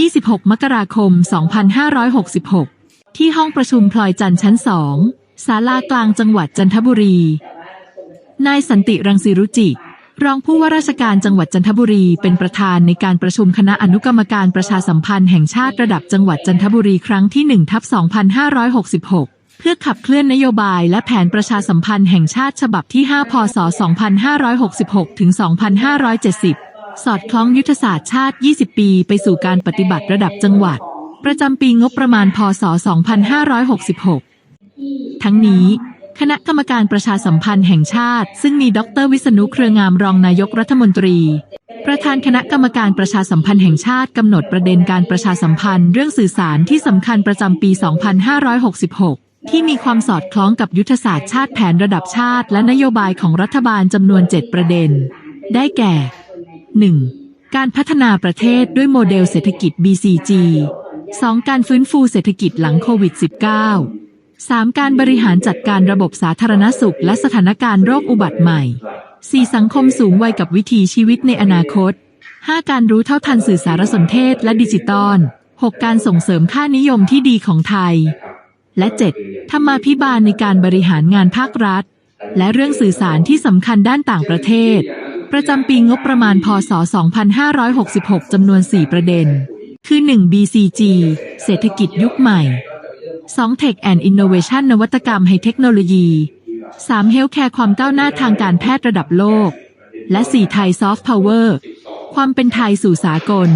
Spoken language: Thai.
26 มกราคม 2566 ที่ห้องประชุมพลอยจันทร์ชั้น2ศาลากลางจังหวัดจันทบุรี นายสันติรังสีรุจิ รองผู้ว่าราชการจังหวัดจันทบุรีเป็นประธานในการประชุมคณะอนุกรรมการประชาสัมพันธ์แห่งชาติระดับจังหวัดจันทบุรีครั้งที่1ทับ2566 เพื่อขับเคลื่อนนโยบายและแผนประชาสัมพันธ์แห่งชาติฉบับที่ 5 พศ 2566 ถึง 2570 สอดคล้องยุทธศาสตร์ชาติ 20 ปีไปสู่การปฏิบัติระดับจังหวัด ประจำปีงบประมาณพศ 2566 ทั้งนี้ คณะกรรมการประชาสัมพันธ์แห่งชาติ ซึ่งมีดรวิษณุเครืองามรองนายกรัฐมนตรี ประธานคณะกรรมการประชาสัมพันธ์แห่งชาติกำหนดประเด็นการประชาสัมพันธ์เรื่องสื่อสารที่สำคัญประจำปี 2566ที่มีความสอดคล้องกับยุทธศาสตร์ชาติแผนระดับชาติ และนโยบายของรัฐบาลจำนวน 7 ประเด็น ได้แก่ 1. การพัฒนาประเทศด้วยโมเดลเศรษฐกิจ BCG 2. การฟื้นฟูเศรษฐกิจหลังโควิด -19 3. การบริหารจัดการระบบสาธารณสุข และสถานการณ์โรคอุบัติใหม่ 4. สังคมสูงวัยกับวิถีชีวิตในอนาคต 5. การรู้เท่าทันสื่อสารสนเทศและดิจิตอล 6. การส่งเสริมค่านิยมที่ดีของไทย และ 7. ธรรมาภิบาลในการบริหารงานภาครัฐ และเรื่องสื่อสารที่สำคัญด้านต่างประเทศ ประจำปีงบประมาณพศ 2566 จำนวน 4 ประเด็น คือ 1. BCG เศรษฐกิจยุคใหม่ 2. Tech and Innovation นวัตกรรมให้เทคโนโลยี 3. Healthcare ความก้าวหน้าทางการแพทย์ระดับโลก และ 4. ไทย Soft Power ความเป็นไทยสู่สากล